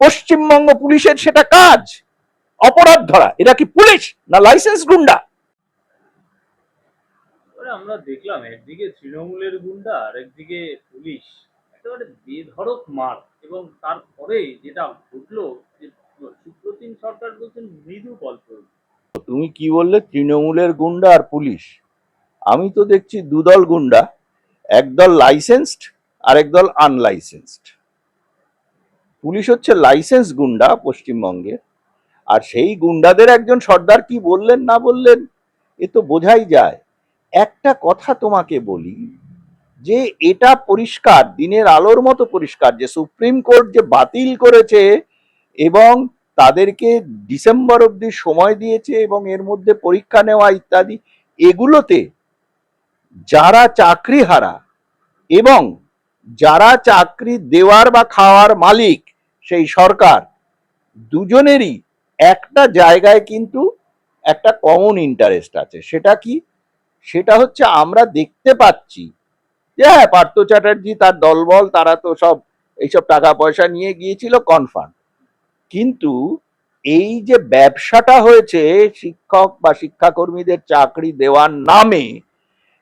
পশ্চিমবঙ্গ পুলিশের সেটা কাজ? অপরাধ ধরা এরা কি পুলিশ না লাইসেন্স গুন্ডা? আমরা দেখলাম একদিকে তৃণমূলের গুন্ডা আর একদিকে পুলিশ। একেবারে বেধড়ক মার। এবং তারপরে যেটা ঘটলো যে সুপ্রতিম সরকার বলছেন মৃদু বল তুমি কি বললে? তৃণমূলের গুন্ডা আর পুলিশ। আমি তো দেখছি দুদল গুন্ডা একদল লাইসেন্সড আর একদল আনলাইসেন্সড পুলিশ হচ্ছে লাইসেন্স গুন্ডা পশ্চিমবঙ্গে। আর সেই গুন্ডাদের একজন সর্দার কি বললেন, না বললেন, এ তো বোঝাই যায়। একটা কথা তোমাকে বলি, যে এটা পরিষ্কার, দিনের আলোর মতো পরিষ্কার, যে সুপ্রিম কোর্ট যে বাতিল করেছে এবং তাদেরকে ডিসেম্বর অবধি সময় দিয়েছে এবং এর মধ্যে পরীক্ষা নেওয়া ইত্যাদি, এগুলোতে যারা চাকরি হারা এবং যারা চাকরি দেওয়ার বা খাওয়ার মালিক সেই সরকার দুজনেরই একটা জায়গায় কিন্তু একটা কমন ইন্টারেস্ট আছে। সেটা কি? সেটা হচ্ছে আমরা দেখতে পাচ্ছি যে হ্যাঁ পার্থ চ্যাটার্জি তার দলবল, তারা তো সব এইসব টাকা পয়সা নিয়ে গিয়েছিল কনফার্ম কিন্তু এই যে ব্যবসাটা হয়েছে, শিক্ষক বা শিক্ষাকর্মীদের চাকরি দেওয়ার নামে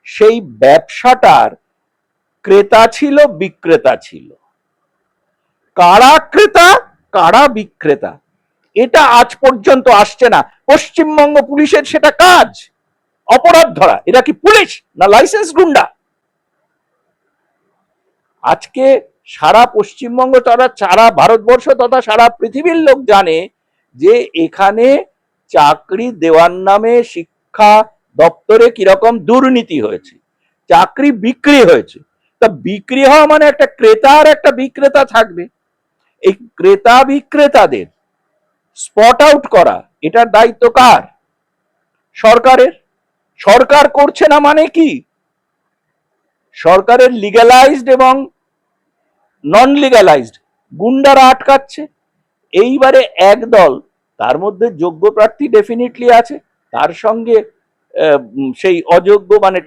সেই ব্যবসাটার ক্রেতা ছিল, বিক্রেতা ছিল। কারা ক্রেতা কারা বিক্রেতা এটা আজ পর্যন্ত আসছে না। পশ্চিমবঙ্গ পুলিশের সেটা কাজ। অপরাধ ধরা এরা কি পুলিশ না লাইসেন্স গুন্ডা? আজকে সারা পশ্চিমবঙ্গ তথা সারা ভারতবর্ষ তথা সারা পৃথিবীর লোক জানে যে এখানে চাকরি দেওয়ার নামে শিক্ষা দপ্তরে কীরকম দুর্নীতি হয়েছে, চাকরি বিক্রি হয়েছে। তা বিক্রি হওয়া মানে একটা ক্রেতা আর একটা বিক্রেতা থাকবে। এই ক্রেতা বিক্রেতাদের স্পট আউট করা, এটার দায়িত্ব কার? সরকারের। সরকার করছে না মানে কি? সরকারের লিগ্যালাইজড এবং নন লিগ্যালাইজড গুন্ডারা আটকাচ্ছে। এইবারে একদল তার মধ্যে যোগ্য প্রার্থী ডেফিনেটলি আছে, তার সঙ্গে সেই অযোগ্য মানে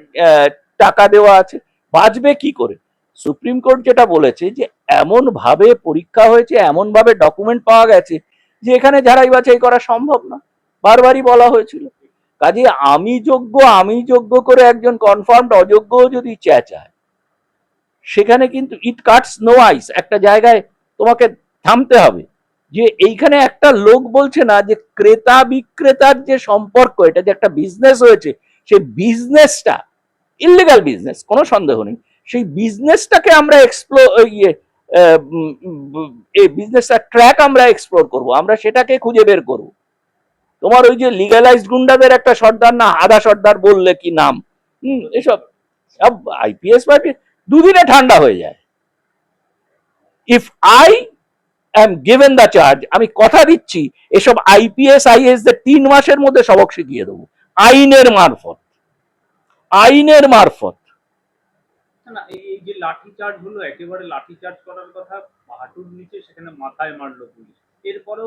টাকা দেওয়া আছে। বাঁচবে কি করে? সুপ্রিম কোর্ট যেটা বলেছে যে এমন ভাবে পরীক্ষা হয়েছে এমন ভাবে ডকুমেন্ট পাওয়া গেছে যে এখানে ঝাড়াই বাছাই করা সম্ভব না। বারবারই বলা হয়েছিল। কাজে আমি যোগ্য আমি যোগ্য করে একজন কনফার্মড অযোগ্য যদি চেঁচায়, সেখানে কিন্তু ইট কাটস নো আইস একটা জায়গায় তোমাকে থামতে হবে যে এইখানে একটা লোক বলছে না যে ক্রেতা বিক্রেতার যে সম্পর্ক, এটা যে একটা বিজনেস হয়েছে, সেই বিজনেসটা ইলিগাল বিজনেস কোনো সন্দেহ নেই। সেই বিজনেসটাকে আমরা এক্সপ্লোর ইয়ে এই বিজনেসটা ট্র্যাক আমরা এক্সপ্লোর করব, আমরা সেটাকে খুঁজে বের করব। তোমার ওই যে লিগালাইজড গুন্ডাদের একটা সর্দার না, আধা সর্দার বললে কি নাম? হুম এসব, সব আইপিএস ফাইপিএস দুদিনে ঠান্ডা হয়ে যায়। If I am given the charge আমি কথা দিচ্ছি, এসব আইপিএস আইএস তিন মাসের মধ্যে সবক শিখিয়ে দেবো। আইনের মারফত আইনের মারফত। না এই যে লাঠি চার্জ হলো একেবারে লাঠি চার্জ করার কথা হাঁটুর নিচে সেখানে মাথায় মারলো পুলিশ।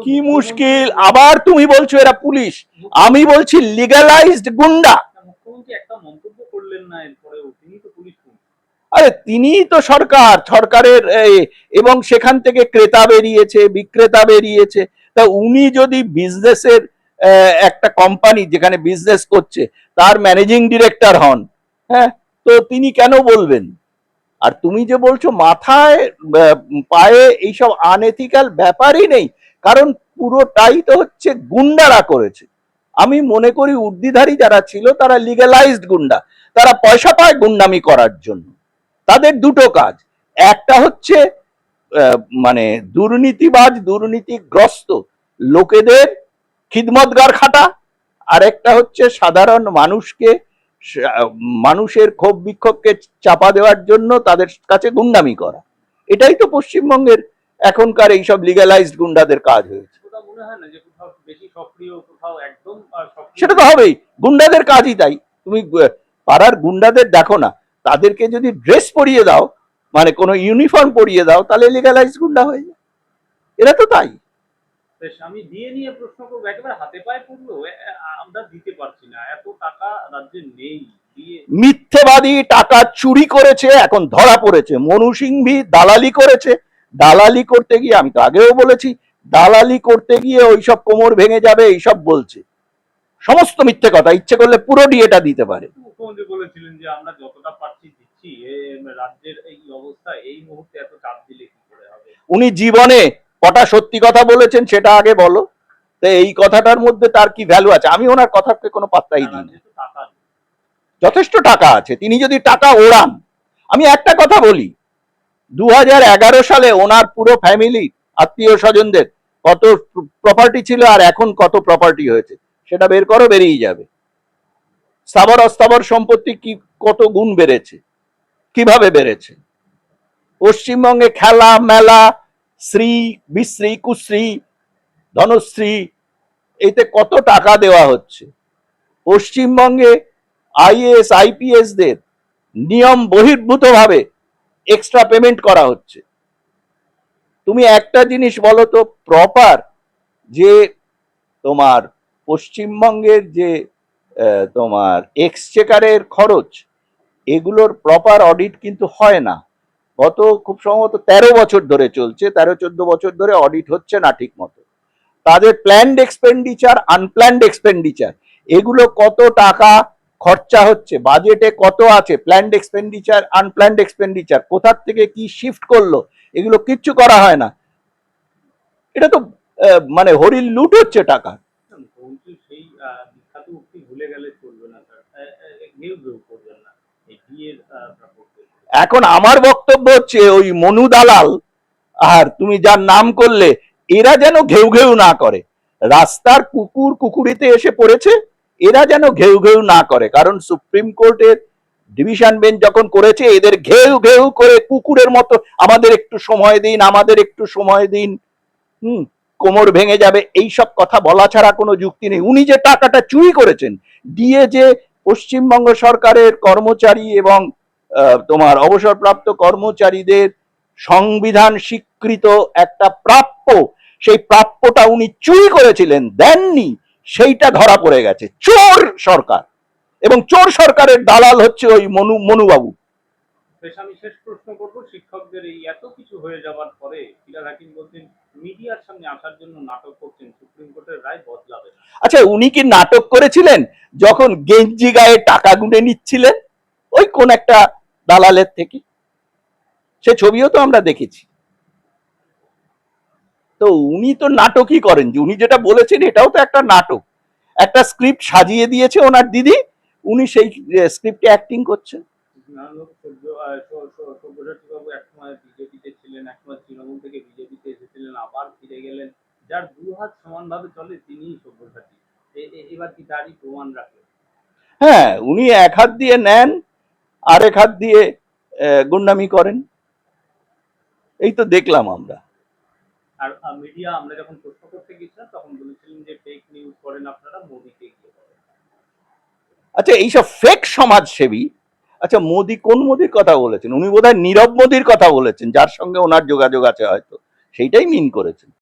কি মুশকিল? আবার তুমি বলছো এরা পুলিশ। আমি বলছি লিগালাইজড গুন্ডা। মুখ্যমন্ত্রী একটা মন্তব্য করলেন না এরপরেও তিনি তো পুলিশ আরে তিনিই তো সরকার সরকারের এবং সেখান থেকে ক্রেতা বেরিয়েছে বিক্রেতা বেরিয়েছে। তা উনি যদি বিজনেসের একটা কোম্পানি যেখানে বিজনেস করছে তার ম্যানেজিং ডিরেক্টর হন হ্যাঁ? তো তিনি কেন বলবেন? আর তুমি যে বলছো মাথায় পায়ে এইসব আনএথিক্যাল ব্যাপারই নেই, কারণ পুরোটাই তো হচ্ছে গুন্ডারা করেছে। আমি মনে করি উর্দিধারী যারা ছিল, তারা লিগালাইজড গুন্ডা। তারা পয়সা পায় গুন্ডামি করার জন্য। তাদের দুটো কাজ। একটা হচ্ছে মানে দুর্নীতিবাজ, দুর্নীতিগ্রস্ত লোকেদের খিদমতগার খাটা। আর একটা হচ্ছে সাধারণ মানুষকে মানুষের ক্ষোভ বিক্ষোভকে চাপা দেওয়ার জন্য তাদের কাছে গুন্ডামি করা। এটাই তো পশ্চিমবঙ্গের এখনকার এইসব লিগালাইজড গুন্ডাদের কাজ হয়েছে। সেটা তো হবেই। গুন্ডাদের কাজই তাই। তুমি পাড়ার গুন্ডাদের দেখো না। তাদেরকে যদি ড্রেস পরিয়ে দাও মানে কোনো ইউনিফর্ম পরিয়ে দাও তাহলে লিগালাইজ গুন্ডা হয়ে যায়। এরা তো তাই। আমি দিয়ে নিয়ে প্রশ্ন করব একেবারে হাতে পায়ে পড়ল আমরা দিতে পারছি না এত টাকা রাজ্যে নেই মিথ্যেবাদী টাকা চুরি করেছে এখন ধরা পড়েছে। মনু সিংভি দালালি করেছে দালালি করতে গিয়ে আমি তো আগেও বলেছি দালালি করতে গিয়ে ওইসব কোমর ভেঙে যাবে এইসব বলছে। সমস্ত মিথ্যে কথা ইচ্ছে করলে পুরো ডিএটা দিতে পারে। মুখ্যমন্ত্রী বলেছিলেন যে আমরা যতটা পারছি দিচ্ছি রাজ্যের এই অবস্থা এই মুহূর্তে এত চাপ দিলে কি করে হবে? উনি জীবনে কটা সত্যি কথা বলেছেন সেটা আগে বলো। তো এই কথাটার মধ্যে তার কি ভ্যালু আছে? আমি ওনার কথাকে কোনো পাত্তাই দিই না। যথেষ্ট টাকা আছে। তিনি যদি টাকা ওড়ান, আমি একটা কথা বলি। দু হাজার এগারো সালে ওনার পুরো ফ্যামিলি আত্মীয় স্বজনদের কত প্রপার্টি ছিল আর এখন কত প্রপার্টি হয়েছে, সেটা বের করো, বেরিয়ে যাবে। স্থাবর, অস্থাবর সম্পত্তি কি কত গুণ বেড়েছে? কীভাবে বেড়েছে? পশ্চিমবঙ্গে খেলা, মেলা শ্রী বিশ্রী কুশ্রী ধনশ্রী, এতে কত টাকা দেওয়া হচ্ছে? পশ্চিমবঙ্গে আইএএস আইপিএস দের নিয়ম বহির্ভূতভাবে এক্সট্রা পেমেন্ট করা হচ্ছে। তুমি একটা জিনিস বলো তো প্রপার যে তোমার পশ্চিমবঙ্গের যে তোমার এক্সচেকারের খরচ, এগুলোর প্রপার অডিট কিন্তু হয় না। গত খুব সম্ভবত তেরো বছর ধরে চলছে, তেরো চোদ্দ বছর ধরে অডিট হচ্ছে না ঠিক মতো। তাদের প্ল্যান্ড এক্সপেন্ডিচার আনপ্ল্যান্ড এক্সপেন্ডিচার এগুলো কত টাকা খরচা হচ্ছে বাজেটে কত আছে প্ল্যান্ড এক্সপেন্ডিচার আনপ্ল্যান্ড এক্সপেন্ডিচার কোথার থেকে কি শিফট করল, এগুলো কিচ্ছু করা হয় না। এটা তো মানে হরির লুট হচ্ছে টাকা। ভুলে গেলে চলবে না। এখন আমার বক্তব্য হচ্ছে ওই মনু দালাল, আর তুমি যার নাম করলে, এরা যেন ঘেউ ঘেউ না করে। রাস্তার কুকুর কুকুরিতে এসে পড়েছে, এরা যেন ঘেউ ঘেউ না করে। কারণ সুপ্রিম কোর্টের ডিভিশন বেঞ্চ যখন করেছে, এদের ঘেউ ঘেউ করে কুকুরের মতো, আমাদের একটু সময় দিন, আমাদের একটু সময় দিন, হুম, কোমর ভেঙে যাবে এই সব কথা বলা ছাড়া কোনো যুক্তি নেই। উনি যে টাকাটা চুরি করেছেন দিয়ে যে পশ্চিমবঙ্গ সরকারের কর্মচারী এবং তোমার অবসরপ্রাপ্ত কর্মচারীদের সংবিধান স্বীকৃত একটা প্রাপ্য সেই প্রাপ্যটা উনি চুরি করেছিলেন দেননি সেইটা ধরা পড়ে গেছে। চোর সরকার। এবং চোর সরকারের দালাল হচ্ছে ওই মনু মনুবাবু। বেশ আমি শেষ প্রশ্ন করব। শিক্ষকদের এই এত কিছু হয়ে যাওয়ার পরে ফিরাদ হাকিম বলছেন মিডিয়ার সামনে আসার জন্য নাটক করছেন সুপ্রিম কোর্টের রায় বদলাবে আচ্ছা উনি কি নাটক করেছিলেন? যখন গেঞ্জি গায়ে টাকা গুনে নিচ্ছিলেন? ওই কোন একটা দালালের থেকে। সে ছবিও তো আমরা দেখেছি। তো উনি তো নাটকই করেন যে উনি যেটা বলেছেন এটাও তো একটা নাটক। একটা স্ক্রিপ্ট সাজিয়ে দিয়েছে ওনার দিদি উনি সেই স্ক্রিপ্টে অ্যাক্টিং করছেন। যার সমানভাবে চলে তিনিই এবার কি তারই প্রমাণ হ্যাঁ উনি এক হাত দিয়ে নেন আরেক হাত দিয়ে গুন্ডামি করেন। এই তো দেখলাম আমরা। আর মিডিয়া আমরা যখন প্রশ্ন করতে গেছিলাম তখন বলেছিলেন যে ফেক নিউজ করেন আপনারা মোদিকে আচ্ছা এইসব ফেক সমাজসেবী আচ্ছা মোদি কোন মোদির কথা বলেছেন? উনি বোধহয় নীরব মোদির কথা বলেছেন যার সঙ্গে ওনার যোগাযোগ আছে হয়তো। সেইটাই মিন করেছেন।